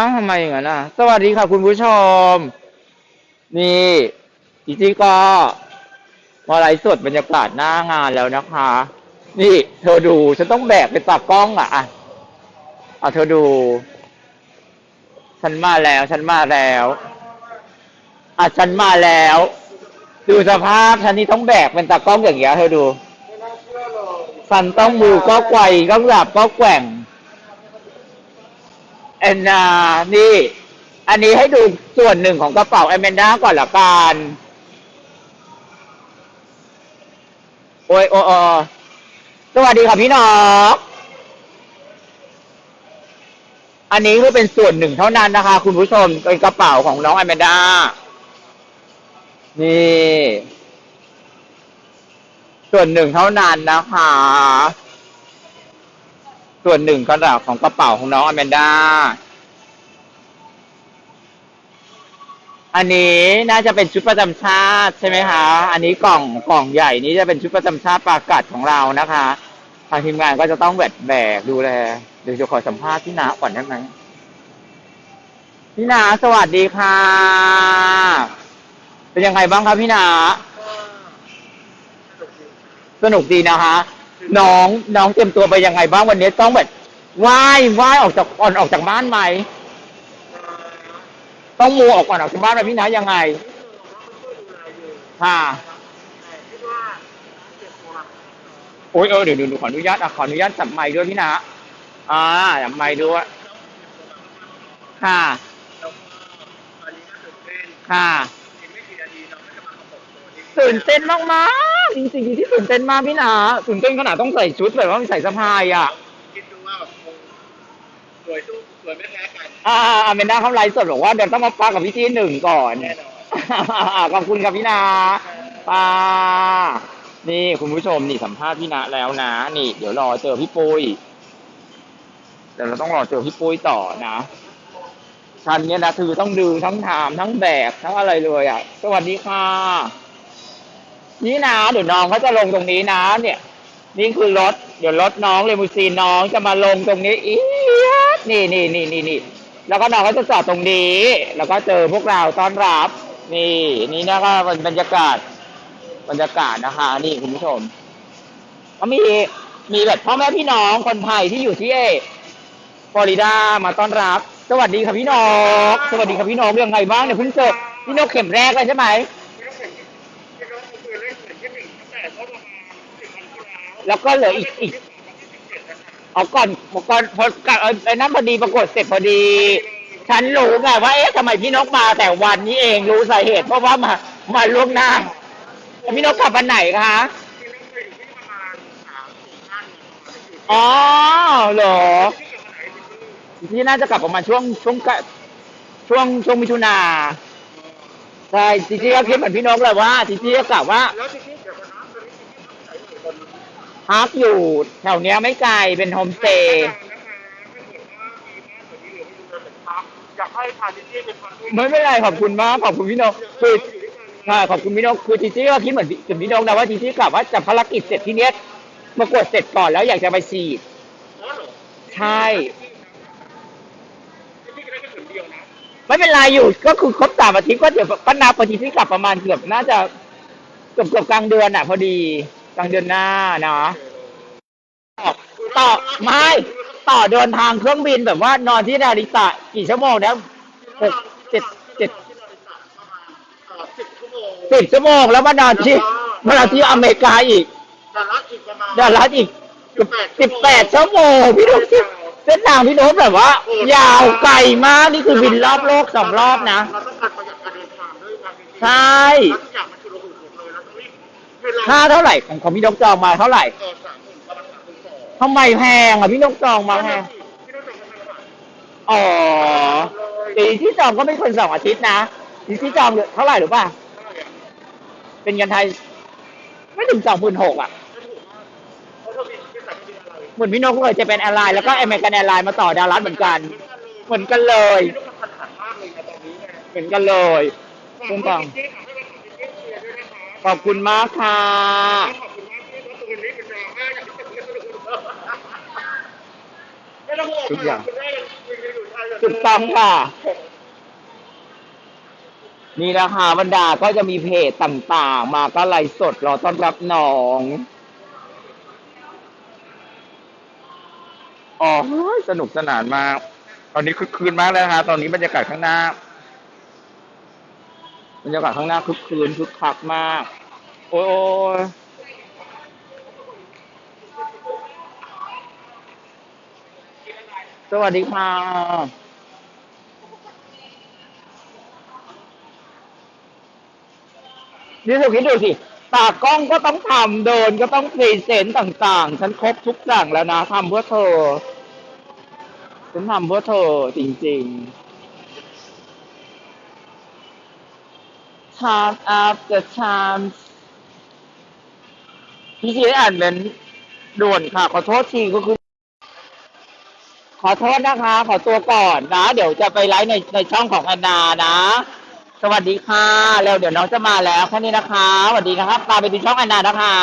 อ้าวทำไมอย่างนั้นอะ สวัสดีค่ะคุณผู้ชม นี่จีจีก็มาไลฟ์สดบรรยากาศหน้างานแล้วนะคะ นี่ เธอดูฉันต้องแบกไปตักกล้องอะอะเอาเธอดู ฉันมาแล้ว ฉันมาแล้วอะฉันมาแล้ว ดูสภาพฉันนี่ต้องแบกเป็นตากล้องอย่างเงี้ยเธอดู ฟันต้องมือก็ไกวก็หลับก็แกว่ง แอนนา นี่ อันนี้ให้ดูส่วนหนึ่งของกระเป๋าแอมเมนด้าก่อนละกันโอ้ยโอ้ยโอสวัสดีค่ะพี่น้องอันนี้ก็เป็นส่วนหนึ่งเท่านั้นนะคะ คุณผู้ชมเป็นกระเป๋าของน้องแอมเมนด้า นี่ ส่วนหนึ่งเท่านั้นนะคะ ส่วนหนึ่งกระดาษของกระเป๋าของน้องอแมนดา อันนี้น่าจะเป็นชุดประจำชาติใช่ไหมคะ อันนี้กล่องกล่องใหญ่นี้จะเป็นชุดประจำชาติปากัดของเรานะคะ ทางทีมงานก็จะต้องแบกแบกดูแลเดี๋ยวจะขอสัมภาษณ์พี่นาก่อนได้ไหมพี่นาสวัสดีค่ะ เป็นยังไงบ้างครับพี่นาสนุกดีนะคะ น้องน้องเตรียมตัวไปยังไงบ้างวันนี้ต้องแบบว่ายว่ายออกจากก่อนออกจากบ้านไหมต้องมูออกก่อนออกจากบ้านไหมพี่นะยังไงค่ะโอ้ยเออเดี๋ยวดี๋ยวขออนุญาตอะขออนุญาตจับไมค์ด้วยพี่นะอ่าจับไมค์ด้วยค่ะค่ะตื่นเต้นมากๆ จริงๆที่ตื่นเต้นมากพี่นาตื่นเต้นขนาดต้องใส่ชุดแบบว่าใส่สะพายอะคิดดูว่าแบบคงสวยสู้สวยไม่แพ้กันอ่าอาเมนด้าเขาไลฟ์สดบอกว่าเดี๋ยวต้องมาปักกับพี่จีหนึ่งก่อน แน่นอน ขอบคุณครับพี่นาป้านี่คุณผู้ชมนี่สัมภาษณ์พี่นาแล้วนะ นี่ เดี๋ยวรอเจอพี่ปุ้ยเดี๋ยวเราต้องรอเจอพี่ปุ้ยต่อนะชันเนี่ยนะคือต้องดูทั้งถามทั้งแบกทั้งอะไรเลยอะ สวัสดีค่ะ นี่นะเดี๋ยวน้องเขาจะลงตรงนี้นะเนี่ย นี่คือรถ เดี๋ยวรถน้องเลมูซีนน้องจะมาลงตรงนี้อีดนี่นี่นี่นี่นี่แล้วก็น้องก็จะจอดตรงนี้ แล้วก็เจอพวกเราต้อนรับ นี่นี่นะก็เป็นบรรยากาศ บรรยากาศนะคะนี่คุณผู้ชมก็มีมีแบบพ่อแม่พี่น้องคนไทยที่อยู่ที่ฟลอริดามาต้อนรับ สวัสดีครับพี่น้องสวัสดีครับพี่น้องยังไงบ้างเนี่ยเพิ่งเจอพี่นกเข็มแรกเลยใช่ไหม แล้วก็เหลืออีกอีกเอาก่อนก่อนพอก่อนเอไอ้นั่นพอดีปรากฏเสร็จพอดี ฉันรู้ไงว่าเอ๊ะทำไมพี่นกมาแต่วันนี้เองรู้สาเหตุ เพราะว่ามามาล่วงหน้าพี่นกกลับวันไหนคะอ๋อเหรอที่นี่น่าจะกลับประมาณช่วงช่วงกะช่วงช่วงมิถุนาใช่จีจี้ก็คิดเหมือนพี่นกเลยว่าจีจี้ก็กลับว่าแล้วที่ที่ พักอยู่แถวเนี้ยไม่ไกลเป็นโฮมสเตย์เกิดว่ามีบ้านแบบนี้หรือไม่ดูแลเป็นพักอยากให้พาที่ที่เป็นพักด้วยไม่เป็นไรขอบคุณมากขอบคุณพี่นกคือค่ะขอบคุณพี่นกคือจีจี้ก็คิดเหมือนกับพี่นกนะว่าจีจี้กลับว่าจะภารกิจเสร็จที่เนี้ยมากดเสร็จก่อนแล้วอยากจะไปฉีดใช่ไม่เป็นไรอยู่ก็คือครบสามอาทิตย์ก็เดี๋ยวก็นับพอดีที่กลับประมาณเกือบน่าจะเกือบเกือบกลางเดือนอะ พอดี กลางเดือนหน้านะต่อไม่ต่อเดินทางเครื่องบินแบบว่านอนที่นาริตะกี่ชั่วโมงนะหกเจ็ดเจ็ดสิบชั่วโมงสิบชั่วโมงแล้วมานอนที่มานอนที่อเมริกาอีกดารัสอีกประมาณดารัสอีกสิบแปดชั่วโมงพี่นุ๊กเส้นทางพี่นุ๊กแบบว่า ยาวไกลมากนี่คือบินรอบโลกสองรอบนะใช่ ค่าเท่าไหร่ของของพี่นกจองมาเท่าไหร่เออสามหมื่นประมาณสามหมื่นสองทำไมแพงอะพี่นกจองมาแพงพี่ต้องจ่ายเงินเท่าไหร่อ๋อปีที่จองก็ไม่คนสองอาทิตย์นะปีที่จองเท่าไหร่หรือป่ะเท่าไหร่อะเป็นเงินไทย ไม่ถึงสองหมื่นหกอะไม่ถูกมากเพราะเธอมีเป็นสายการบินอะไรเหมือนพี่นกเลยจะเป็นแอร์ไลน์แล้วก็อเมริกันแอร์ไลน์มาต่อดารัสเหมือนกัน เหมือนกันเลยพี่ต้องมันขันหันมากเลยนะตอนนี้ไงเหมือนกันเลยคุณฝาฟักง ขอบคุณมากค่ะ ขอบคุณมากที่ว่าตัวนี้เป็นดราม่าอย่างที่เป็นเรื่องไม่ต้องห่วงทุกอย่างคุณแม่ยังคุยกันอยู่ใช่ไหมถูกต้องค่ะ นี่นะคะบรรดาก็จะมีเพจต่างๆ มาก็ไลฟ์สดรอต้อนรับน้องอ๋อสนุกสนานมาก ตอนนี้คึกคืนมากเลยนะคะตอนนี้บรรยากาศข้างหน้า บรรยากาศข้างหน้าคึกคืนคึกคักมาก โอ้ยสวัสดีค่ะ นี่เธอคิดดูสิ ตากล้องก็ต้องทำ เดินก็ต้องพรีเซนต์ต่าง ๆ ฉันครบทุกอย่างแล้วนะทำเพื่อเธอ ฉันทำเพื่อเธอจริง ๆ time after time พี่ชีอ่านเป็นด่วนค่ะ ขอโทษทีก็คือ ขอโทษนะคะ ขอตัวก่อนนะ เดี๋ยวจะไปไลฟ์ในในช่องของแอนนานะ สวัสดีค่ะ แล้วเดี๋ยวน้องจะมาแล้วแค่นี้นะคะ สวัสดีนะครับตามไปดูช่องแอนนานะคะ